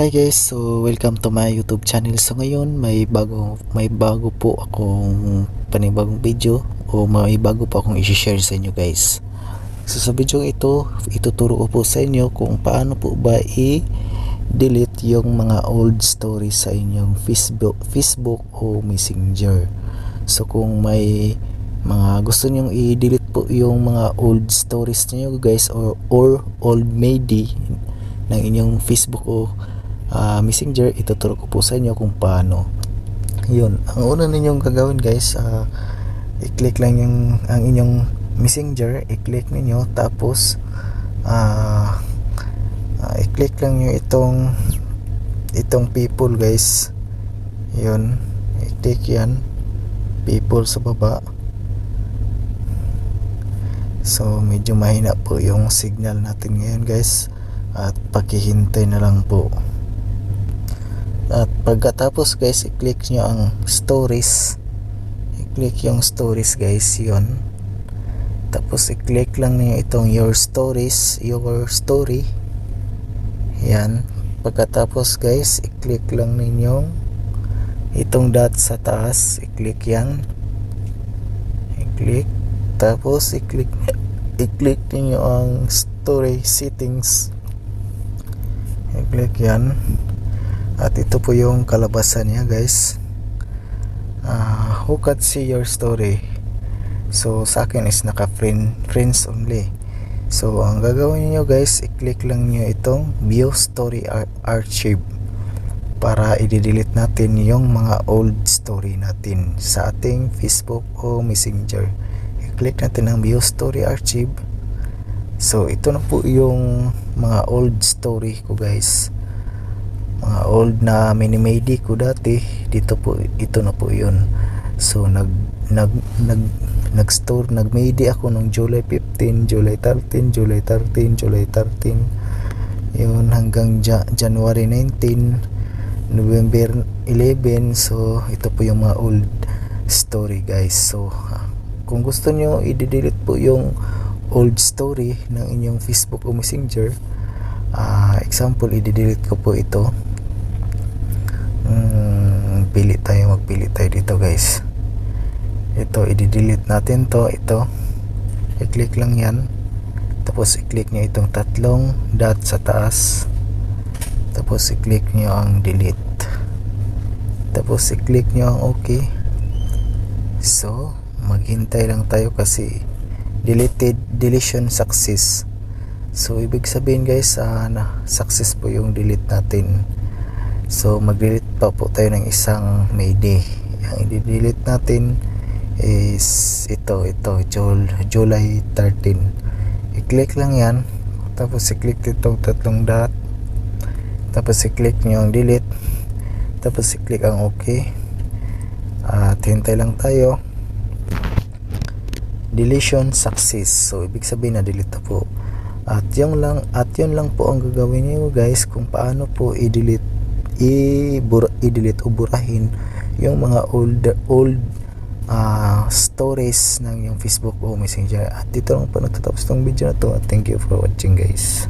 Hi guys, so welcome to my YouTube channel. So ngayon may bago may bago po akong panibagong video o may bago po akong i-share sa inyo guys. So sa video ito, ituturo ko po sa inyo kung paano po ba i-delete yung mga old stories sa inyong Facebook, Facebook o Messenger. So kung may mga gusto nyong i-delete po yung mga old stories niyo guys or, or old media ng inyong Facebook o ah, Messenger, ituturo ko po sa inyo kung paano. Yun, ang una ninyong gagawin guys, ah, i-click lang yung ang inyong Messenger, i-click ninyo tapos ah ah, i-click lang nyo itong itong people guys. Yun, i-click yan. People sa baba. So medyo mahina po yung signal natin ngayon guys at pakihintay na lang po. At pagkatapos guys, i-click nyo ang stories. I-click yung stories guys, yon. Tapos i-click lang niyo itong your stories, your story. Yan. Pagkatapos guys, i-click lang ninyo itong dot sa taas, i-click yan. I-click. Tapos i-click i-click niyo ang story settings. I-click yan. At ito po yung kalabasan niya guys. Ah, who can see your story? So sa akin is naka friend, friends only. So ang gagawin niyo guys, i-click lang niyo itong view story ar- archive para i-delete natin yung mga old story natin sa ating Facebook o Messenger. I-click natin ang view story archive. So ito na po yung mga old story ko guys mga old na minimade ko dati dito po ito na po yun. So nag nag nag nag-store nag-made ako nung July 15 July 13 July 13 July 13 yun hanggang Ja- January 19 November 11 so ito po yung mga old story guys. So kung gusto nyo i-delete po yung old story ng inyong Facebook o Messenger. Ah example i-delete ko po ito mm, pili tayo magpili tayo dito guys. Ito i-delete natin to. Ito i-click lang yan. Tapos i-click nyo itong tatlong dot sa taas. Tapos i-click nyo ang delete. Tapos i-click nyo ang okay so maghintay lang tayo kasi deleted deletion success. So ibig sabihin guys ah, na success po yung delete natin So mag-delete pa po tayo ng isang mayday. Ang i-delete natin is ito, ito, Jul July 13. I-click lang yan. Tapos i-click itong tatlong dot. Tapos i-click nyo ang delete. Tapos i-click ang okay. At hintay lang tayo. Deletion success. So ibig sabihin na delete na po. At yun lang at yun lang po ang gagawin niyo guys kung paano po i-delete i-bur- i-delete o burahin yung mga old old ah, stories ng yung Facebook o Messenger. At dito lang po nagtatapos tong video na to. Thank you for watching guys.